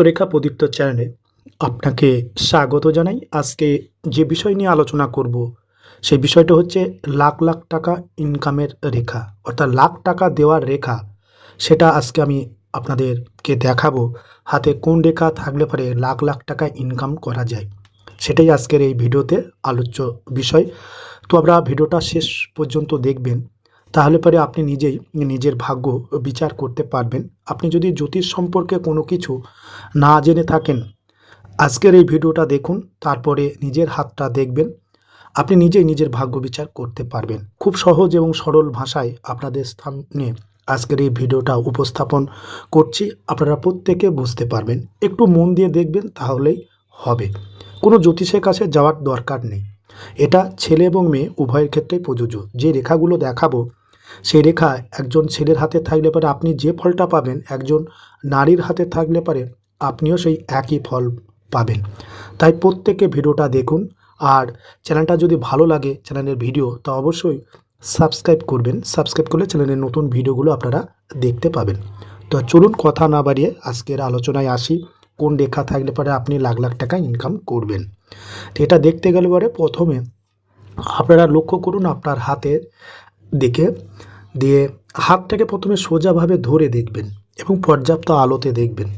হস্তরেখা প্রদীপ্ত চ্যানেলে আপনাকে স্বাগত জানাই। আজকে যে বিষয় নিয়ে আলোচনা করব সেই বিষয়টা হচ্ছে লাখ লাখ টাকা ইনকামের রেখা, অর্থাৎ লাখ টাকা দেওয়ার রেখা। সেটা আজকে আমি আপনাদেরকে দেখাবো, হাতে কোন রেখা থাকলে পরে লাখ লাখ টাকা ইনকাম করা যায়। সেটাই আজকের এই ভিডিওতে আলোচ্য বিষয়। তো আপনারা ভিডিওটা শেষ পর্যন্ত দেখবেন। তাহলে পরে আপনি নিজেই নিজের ভাগ্য বিচার করতে পারবেন। আপনি যদি জ্যোতিষ সম্পর্কে কোনো কিছু না জেনে থাকেন, আজকের এই ভিডিওটা দেখুন, তারপরে নিজের হাতটা দেখবেন। আপনি নিজেই নিজের ভাগ্য বিচার করতে পারবেন। খুব সহজ এবং সরল ভাষায় আপনাদের সামনে আজকের এই ভিডিওটা উপস্থাপন করছি। আপনারা প্রত্যেকে বুঝতে পারবেন। একটু মন দিয়ে দেখবেন, তাহলেই হবে। কোনো জ্যোতিষের কাছে যাওয়ার দরকার নেই। এটা ছেলে এবং মেয়ে, উভয়ের ক্ষেত্রেই প্রযোজ্য। যে রেখাগুলো দেখাবো সেই রেখা একজন ছেলের হাতে থাকলে পরে আপনি যে ফলটা পাবেন, একজন নারীর হাতে থাকলে পারে আপনিও সেই একই ফল পাবেন। তাই প্রত্যেকে ভিডিওটা দেখুন। আর চ্যানেলটা যদি ভালো লাগে চ্যানেলের ভিডিও, তা অবশ্যই সাবস্ক্রাইব করবেন। সাবস্ক্রাইব করলে চ্যানেলের নতুন ভিডিওগুলো আপনারা দেখতে পাবেন। তো চলুন কথা না বাড়িয়ে আজকের আলোচনায় আসি। কোন রেখা থাকলে পরে আপনি লাখ লাখ টাকা ইনকাম করবেন। তো এটা দেখতে গেলে পরে প্রথমে আপনারা লক্ষ্য করুন আপনার হাতের দিকে দিয়ে হাতটাকে প্রথমে সোজাভাবে ধরে দেখবেন এবং পর্যাপ্ত আলোতে দেখবেন।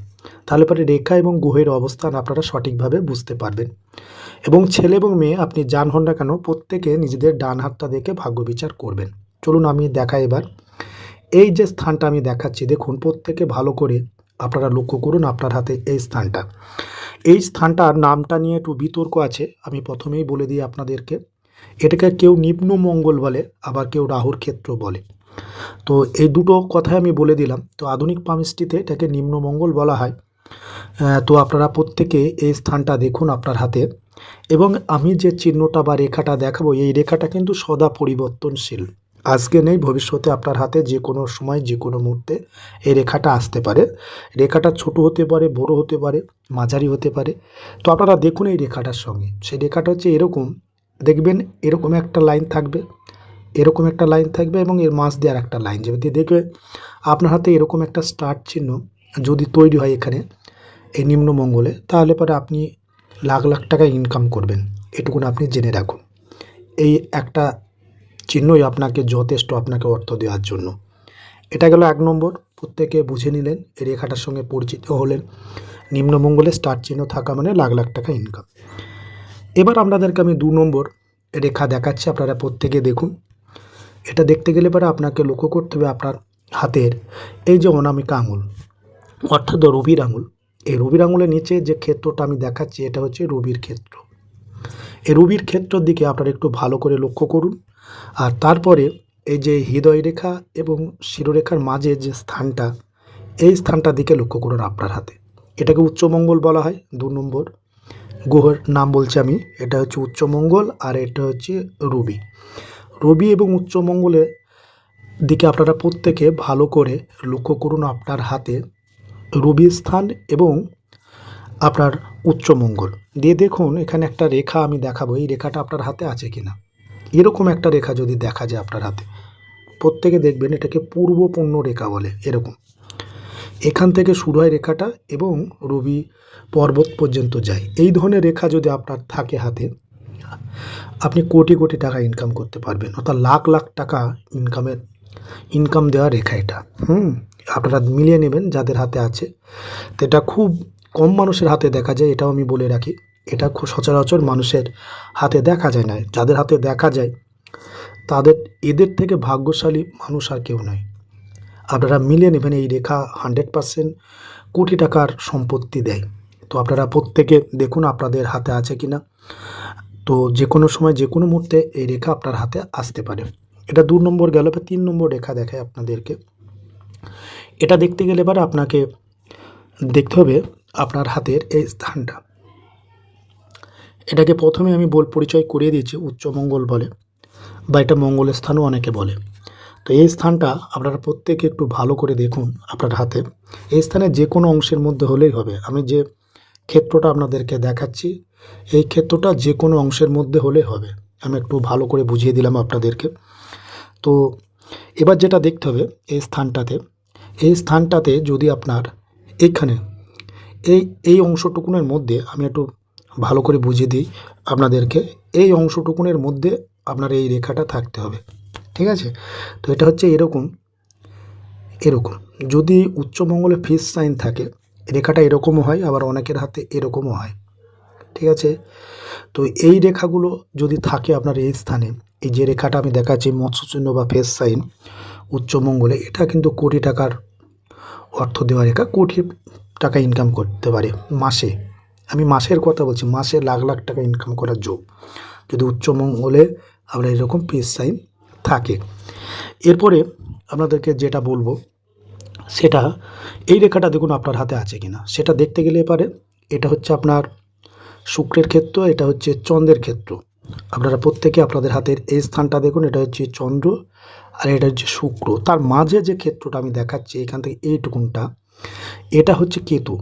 তাহলে পরে রেখা এবং গুহের অবস্থান আপনারা সঠিকভাবে বুঝতে পারবেন। এবং ছেলে এবং মেয়ে, আপনি যান হন না কেন, প্রত্যেকে নিজেদের ডান হাতটা দেখে ভাগ্য বিচার করবেন। চলুন আমি দেখাই এবার। এই যে স্থানটা আমি দেখাচ্ছি, দেখুন, প্রত্যেকে ভালো করে আপনারা লক্ষ্য করুন আপনার হাতে এই স্থানটা। এই স্থানটার নামটা নিয়ে একটু বিতর্ক আছে, আমি প্রথমেই বলে দিই আপনাদেরকে। এটাকে কেউ নিম্ন মঙ্গল বলে, আবার কেউ রাহুর ক্ষেত্র বলে। তো এই দুটো কথাই আমি বলে দিলাম। তো আধুনিক পামিস্ট্রিতে এটাকে নিম্ন মঙ্গল বলা হয়। তো আপনারা প্রত্যেকে এই স্থানটা দেখুন আপনার হাতে। এবং আমি যে চিহ্নটা বা রেখাটা দেখাবো, এই রেখাটা কিন্তু সদা পরিবর্তনশীল। আজকে নেই, ভবিষ্যতে আপনার হাতে যে কোনো সময়, যে কোনো মুহূর্তে এই রেখাটা আসতে পারে। রেখাটা ছোট হতে পারে, বড় হতে পারে, মাঝারি হতে পারে। তো আপনারা দেখুন এই রেখাটার সঙ্গে। সেই রেখাটা হচ্ছে এরকম। দেখবেন এরকম একটা লাইন থাকবে, এরকম একটা লাইন থাকবে এবং এর মাছ দিয়ে আর একটা লাইন যাবে। দিয়ে দেখবে আপনার হাতে এরকম একটা স্টার্ট চিহ্ন যদি তৈরি হয় এখানে, এই নিম্নমঙ্গলে তাহলে পরে আপনি লাখ লাখ টাকা ইনকাম করবেন। এটুকুন আপনি জেনে রাখুন। এই একটা চিহ্নই আপনাকে যথেষ্ট আপনাকে অর্থ দেওয়ার জন্য। এটা গেল এক নম্বর, প্রত্যেকে বুঝে নিলেন এই রেখাটার সঙ্গে পরিচিত হলেন। নিম্নমঙ্গলে স্টার চিহ্ন থাকা মানে লাখ লাখ টাকা ইনকাম এবার আপনাদেরকে আমি দু নম্বর রেখা দেখাচ্ছি, আপনারা প্রত্যেকে দেখুন। এটা দেখতে গেলে পরে আপনাকে লক্ষ্য করতে হবে আপনার হাতের। এই যে অনামিকা আঙুল, অর্থাৎ রবির আঙুল। এই রবির আঙুলের নিচে যে ক্ষেত্রটা আমি দেখাচ্ছি, এটা হচ্ছে রবির ক্ষেত্র। এই রবির ক্ষেত্রের দিকে আপনারা একটু ভালো করে লক্ষ্য করুন। আর তারপরে এই যে হৃদয় রেখা এবং শিরোরেখার মাঝে যে স্থানটা, এই স্থানটার দিকে লক্ষ্য করুন আপনার হাতে। এটাকে উচ্চমঙ্গল বলা হয়, দু নম্বর। গ্রহের নাম বলছি আমি। এটা হচ্ছে উচ্চমঙ্গল আর এটা হচ্ছে রবি। রবি এবং উচ্চমঙ্গলের দিকে আপনারা প্রত্যেকে ভালো করে লক্ষ্য করুন আপনার হাতে। রবি স্থান এবং আপনার উচ্চমঙ্গল দিয়ে দেখুন, এখানে একটা রেখা আমি দেখাবো। এই রেখাটা আপনার হাতে আছে কিনা? এরকম একটা রেখা যদি দেখা যায় আপনার হাতে, প্রত্যেকে দেখবেন এটাকে পূর্বপূর্ণ রেখা বলে, এরকম। এখান থেকে শুরু হয় রেখাটা এবং রবি পর্বত পর্যন্ত যায়। এই ধরনের রেখা যদি আপনার থাকে হাতে, আপনি কোটি কোটি টাকা ইনকাম করতে পারবেন। অর্থাৎ লাখ লাখ টাকা ইনকামের ইনকাম দেওয়া রেখা এটা। হুম, আপনারা মিলিয়ে নেবেন যাদের হাতে আছে। তো এটা খুব কম মানুষের হাতে দেখা যায়, এটাও আমি বলে রাখি। এটা খুব সচরাচর মানুষের হাতে দেখা যায় না। যাদের হাতে দেখা যায়, তাদের, এদের থেকে ভাগ্যশালী মানুষ আর কেউ নয়। আপনারা মিলিয়ে নেবেন এই রেখা হান্ড্রেড পারসেন্ট কোটি টাকার সম্পত্তি দেয়। তো আপনারা প্রত্যেকে দেখুন আপনাদের হাতে আছে কি না তো যে কোনো সময় যে কোনো মুহূর্তে এই রেখা আপনার হাতে আসতে পারে। এটা দু নম্বর গেল বা তিন নম্বর রেখা দেখায় আপনাদেরকে। এটা দেখতে গেলে এবার আপনাকে দেখতে হবে আপনার হাতের এই স্থানটা। এটাকে প্রথমে আমি বল পরিচয় করিয়ে দিয়েছি উচ্চমঙ্গল বলে, বা এটা মঙ্গলের স্থানও অনেকে বলে। তো এই স্থানটা আপনারা প্রত্যেকে একটু ভালো করে দেখুন আপনার হাতে। এই স্থানে যে কোনো অংশের মধ্যে হলেই হবে। আমি যে ক্ষেত্রটা আপনাদেরকে দেখাচ্ছি, এই ক্ষেত্রটা যে কোনো অংশের মধ্যে হলে হবে। আমি একটু ভালো করে বুঝিয়ে দিলাম আপনাদেরকে। তো এবার যেটা দেখতে হবে এই স্থানটাতে এই স্থানটাতে যদি আপনার এইখানে এই এই অংশটুকুনের মধ্যে আমি একটু ভালো করে বুঝিয়ে দিই আপনাদেরকে, এই অংশটুকুনের মধ্যে আপনার এই রেখাটা থাকতে হবে। ঠিক আছে? তো এটা হচ্ছে এরকম এরকম। যদি উচ্চমঙ্গলে ফিস সাইন থাকে, রেখাটা এরকমও হয়, আবার অনেকের হাতে এরকমও হয়। ঠিক আছে? তো এই রেখাগুলো যদি থাকে আপনার এই স্থানে, এই যে রেখাটা আমি দেখাচ্ছি, মৎস্যচিহ্ন বা ফেস সাইন উচ্চমঙ্গলে এটা কিন্তু কোটি টাকার অর্থ দেওয়া রেখা, কোটি টাকা ইনকাম করতে পারে মাসে। আমি মাসের কথা বলছি, মাসে লাখ লাখ টাকা ইনকাম করার যোগ। যদি উচ্চমঙ্গলে আমরা এরকম ফেস সাইন থাকে। এরপরে আপনাদেরকে যেটা বলব, সেটা এই রেখাটা দেখুন আপনার হাতে আছে কিনা। সেটা দেখতে গেলে পারে, এটা হচ্ছে আপনার শুক্রের ক্ষেত্র, এটা হচ্ছে চন্দ্রের ক্ষেত্র। আপনারা প্রত্যেকে আপনাদের হাতের এই স্থানটা দেখুন, এটা হচ্ছে চন্দ্র আর এটা হচ্ছে শুক্র। তার মাঝে যে ক্ষেত্রটা আমি দেখাচ্ছি, এখান থেকে এইটুকুনটা, এটা হচ্ছে কেতু।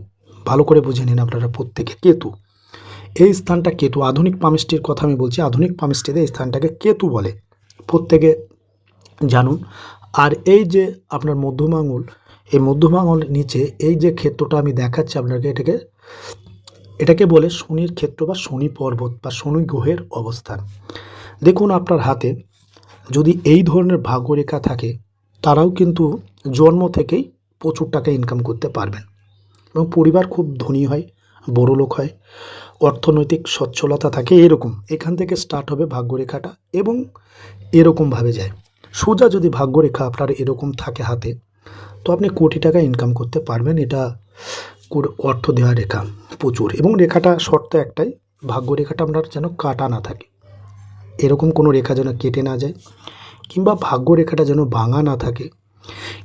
ভালো করে বুঝে নিন আপনারা প্রত্যেকে, কেতু। এই স্থানটা কেতু। আধুনিক পামিস্টির কথা আমি বলছি, আধুনিক পামিস্টিতে এই স্থানটাকে কেতু বলে। প্রত্যেকে জানুন। আর এই যে আপনার মধ্যম আঙুল, এই মধ্যম আঙুল নিচে এই যে ক্ষেত্রটা আমি দেখাচ্ছি আপনাকে, এটাকে এটাকে বলে শনির ক্ষেত্র বা শনি পর্বত বা শনি গ্রহের অবস্থান। দেখুন আপনার হাতে যদি এই ধরনের ভাগ্যরেখা থাকে, তারাও কিন্তু জন্ম থেকেই প্রচুর টাকা ইনকাম করতে পারবেন। এবং পরিবার খুব ধনী হয় বড় লোক হয়। অর্থনৈতিক সচ্ছলতা থাকে এরকম। এখান থেকে স্টার্ট হবে ভাগ্যরেখাটা এবং এরকমভাবে যায়। সোজা যদি ভাগ্যরেখা আপনার এরকম থাকে হাতে, তো আপনি কোটি টাকা ইনকাম করতে পারবেন। এটা অর্থ দেওয়া রেখা প্রচুর এবং রেখাটা শর্ত একটাই ভাগ্য রেখাটা আপনার যেন কাটা না থাকে। এরকম কোনো রেখা যেন কেটে না যায় কিংবা ভাগ্য রেখাটা যেন ভাঙা না থাকে।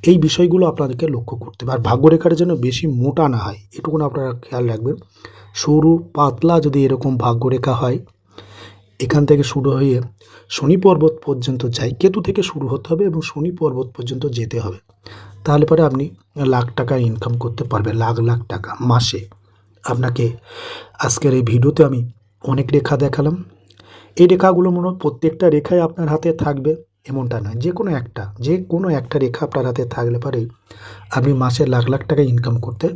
এই বিষয়গুলো আপনাদেরকে লক্ষ্য করতে হবে। আর ভাগ্য রেখাটা যেন বেশি মোটা না হয়, এটুকুন আপনারা খেয়াল রাখবেন। সরু, পাতলা যদি এরকম ভাগ্যরেখা হয়, এখান থেকে শুরু হয়ে শনি পর্বত পর্যন্ত যায়, কেতু থেকে শুরু হতে হবে এবং শনি পর্বত পর্যন্ত যেতে হবে। তাহলে পরে আপনি লাখ টাকা ইনকাম করতে পারবেন, লাখ লাখ টাকা মাসে। আপনাকে আজকের এই ভিডিওতে আমি অনেক রেখা দেখালাম। এই রেখাগুলো মনে প্রত্যেকটা রেখাই আপনার হাতে থাকবে। এমনটা নয়, যে কোনো একটা, যে কোনো একটা রেখা আপনার হাতে থাকলে পরেই আপনি মাসে লাখ লাখ টাকা ইনকাম করতে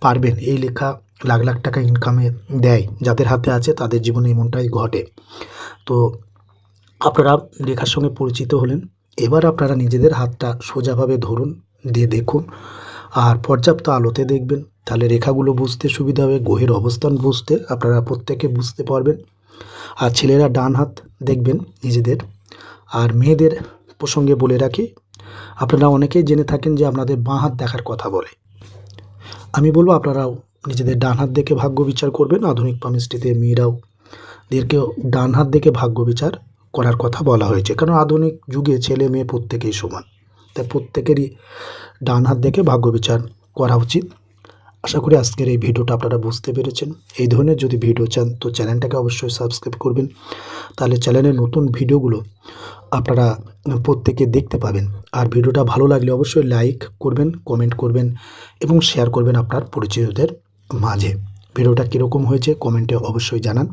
পারবেন। এই লেখা লাখ লাখ টাকা ইনকামে দেয়, যাদের হাতে আছে তাদের জীবনে এমনটাই ঘটে। তো আপনারা রেখার সঙ্গে পরিচিত হলেন, এবার আপনারা নিজেদের হাতটা সোজাভাবে ধরুন, দিয়ে দেখুন, আর পর্যাপ্ত আলোতে দেখবেন। তাহলে রেখাগুলো বুঝতে সুবিধা হবে, গ্রহের অবস্থান বুঝতে আপনারা প্রত্যেকে বুঝতে পারবেন। আর ছেলেরা ডান হাত দেখবেন নিজেদের। আর মেয়েদের প্রসঙ্গে বলে রাখি, আপনারা অনেকেই জেনে থাকেন যে আপনাদের বাঁ হাত দেখার কথা বলে। আমি বলব আপনারাও নিজেদের ডান হাত দেখে ভাগ্য বিচার করবেন, আধুনিক পামিস্ট্রিতে মেয়েরাও দেরকেও ডান হাত দেখে ভাগ্য বিচার করার কথা বলা হয়েছে। কারণ আধুনিক যুগে ছেলে মেয়ে প্রত্যেকেই সমান, তাই প্রত্যেকেরই ডান হাত দেখে ভাগ্য বিচার করা উচিত। আশা করি আজকের এই ভিডিওটা আপনারা বুঝতে পেরেছেন। এই ধরনের যদি ভিডিও চান, তো চ্যানেলটাকে অবশ্যই সাবস্ক্রাইব করবেন। তাহলে চ্যানেলের নতুন ভিডিওগুলো আপনারা প্রত্যেকে দেখতে পাবেন। আর ভিডিওটা ভালো লাগলে অবশ্যই লাইক করবেন কমেন্ট করবেন এবং শেয়ার করবেন আপনার পরিচিতদের মাঝে। ভিডিওটা কীরকম হয়েছে কমেন্টে অবশ্যই জানান।